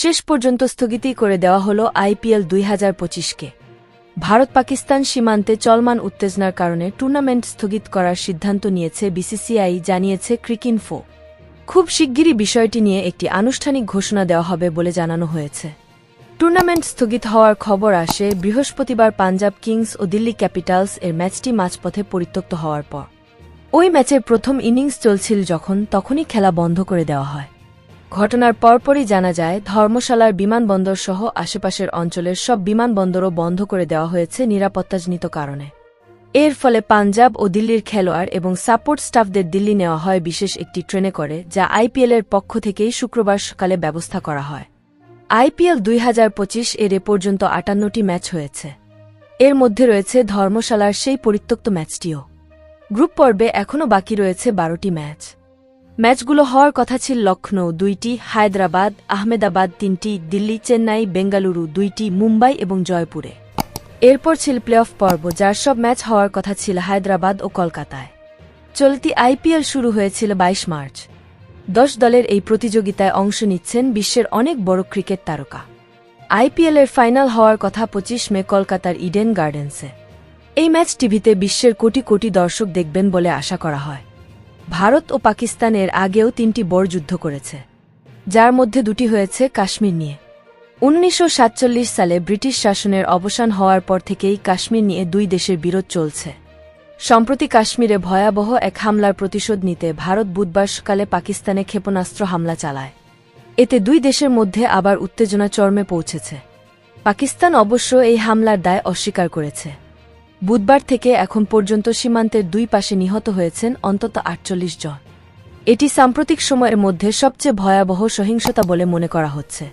শেষ পর্যন্ত স্থগিতই করে দেওয়া হল আইপিএল দুই হাজার পঁচিশকে। ভারত পাকিস্তান সীমান্তে চলমান উত্তেজনার কারণে টুর্নামেন্ট স্থগিত করার সিদ্ধান্ত নিয়েছে বিসিসিআই, জানিয়েছে ক্রিকিনফো খুব শিগগিরই বিষয়টি নিয়ে একটি আনুষ্ঠানিক ঘোষণা দেওয়া হবে বলে জানানো হয়েছে। টুর্নামেন্ট স্থগিত হওয়ার খবর আসে বৃহস্পতিবার পাঞ্জাব কিংস ও দিল্লি ক্যাপিটালস এর ম্যাচটি মাঝপথে পরিত্যক্ত হওয়ার পর। ওই ম্যাচের প্রথম ইনিংস চলছিল যখন, তখনই খেলা বন্ধ করে দেওয়া হয়। ঘটনার পরপরই জানা যায়, ধর্মশালার বিমানবন্দর সহ আশেপাশের অঞ্চলের সব বিমানবন্দরও বন্ধ করে দেওয়া হয়েছে নিরাপত্তাজনিত কারণে। এর ফলে পাঞ্জাব ও দিল্লির খেলোয়াড় এবং সাপোর্ট স্টাফদের দিল্লি নেওয়া হয় বিশেষ একটি ট্রেনে করে, যা আইপিএলের পক্ষ থেকেই শুক্রবার সকালে ব্যবস্থা করা হয়। আইপিএল দুই হাজার পঁচিশ এর এ পর্যন্ত আটান্নটি ম্যাচ হয়েছে। এর মধ্যে রয়েছে ধর্মশালার সেই পরিত্যক্ত ম্যাচটিও। গ্রুপ পর্বে এখনও বাকি রয়েছে বারোটি ম্যাচ। ম্যাচগুলো হওয়ার কথা ছিল লখনৌ দুইটি হায়দ্রাবাদ, আহমেদাবাদ, তিনটি দিল্লি, চেন্নাই, বেঙ্গালুরু, দুইটি মুম্বাই এবং জয়পুরে। এরপর ছিল প্লে অফ পর্ব, যার সব ম্যাচ হওয়ার কথা ছিল হায়দ্রাবাদ ও কলকাতায়। চলতি আইপিএল শুরু হয়েছিল বাইশ মার্চ। দশ দলের এই প্রতিযোগিতায় অংশ নিচ্ছেন বিশ্বের অনেক বড় ক্রিকেট তারকা। আইপিএলের ফাইনাল হওয়ার কথা পঁচিশ মে কলকাতার ইডেন গার্ডেন্সে। এই ম্যাচ টিভিতে বিশ্বের কোটি কোটি দর্শক দেখবেন বলে আশা করা হয়। ভারত ও পাকিস্তানের আগেও তিনটি বড় যুদ্ধ করেছে, যার মধ্যে দুটি হয়েছে কাশ্মীর নিয়ে। উনিশশো সাতচল্লিশ সালে ব্রিটিশ শাসনের অবসান হওয়ার পর থেকেই কাশ্মীর নিয়ে দুই দেশের বিরোধ চলছে। সম্প্রতি কাশ্মীরে ভয়াবহ এক হামলার প্রতিশোধ নিতে ভারত বুধবার সকালে পাকিস্তানে ক্ষেপণাস্ত্র হামলা চালায়। এতে দুই দেশের মধ্যে আবার উত্তেজনা চর্মে পৌঁছেছে। পাকিস্তান অবশ্য এই হামলার দায় অস্বীকার করেছে। বুধবার থেকে এখন পর্যন্ত সীমান্তের দুই পাশে নিহত হয়েছেন অন্তত আটচল্লিশ জন। এটি সাম্প্রতিক সময়ের মধ্যে সবচেয়ে ভয়াবহ সহিংসতা বলে মনে করা হচ্ছে।